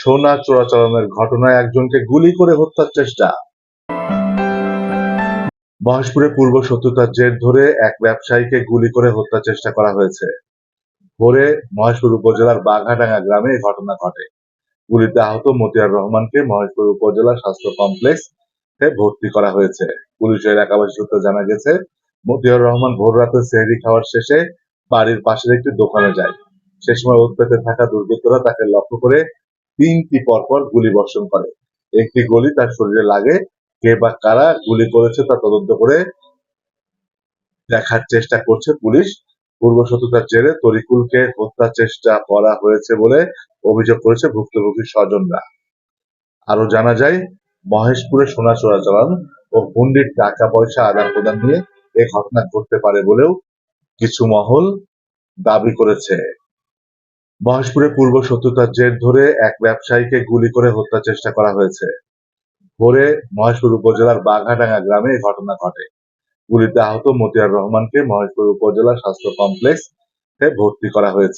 সোনা চোরাচালানের ঘটনায় একজনকে গুলি করে হত্যার চেষ্টা। মহেশপুরে পূর্ব শত্রুতার জের ধরে এক ব্যবসায়ীকে গুলি করে হত্যা চেষ্টা করা হয়েছে। ভোরে মহেশপুর উপজেলার বাঘাডাঙ্গা গ্রামে এই ঘটনা ঘটে। গুলিতে আহত মতিয়ার রহমানকে মহেশপুর উপজেলা স্বাস্থ্য কমপ্লেক্স ভর্তি করা হয়েছে। পুলিশের এলাকাবাসী সূত্রে জানা গেছে, মতিয়ার রহমান ভোর রাতে সেহরি খাওয়ার শেষে বাড়ির পাশের একটি দোকানে যায়। সে সময় উৎপেতে থাকা দুর্বৃত্তরা তাকে লক্ষ্য করে তিনটি পরপর গুলি বর্ষণ করে। একটি গুলি তার শরীরে লাগে, কে বা কারা গুলি করেছে তা তদন্ত করে দেখার চেষ্টা করছে পুলিশ। পূর্ব শত্রুতার জেরে তরিকুলকে হত্যা চেষ্টা করা হয়েছে বলে অভিযোগ করেছে ভুক্তভোগীর স্বজনরা। আরও জানা যায়, মহেশপুরে সোনা চোরাচালান ও হুন্ডির টাকা পয়সা আদান প্রদান নিয়ে এ ঘটনা ঘটতে পারে বলেও কিছু মহল দাবি করেছে। মহেশপুরে পূর্ব শত্রুতার জের ধরে এক ব্যবসায়ীকে গুলি করে হত্যার চেষ্টা করা হয়েছে। ভোরে মহেশপুর উপজেলার বাঘাডাঙ্গা গ্রামে এই ঘটনা ঘটে। গুলিতে আহত মতিয়ার রহমানকে মহেশপুর উপজেলা স্বাস্থ্য কমপ্লেক্স ভর্তি করা হয়েছে।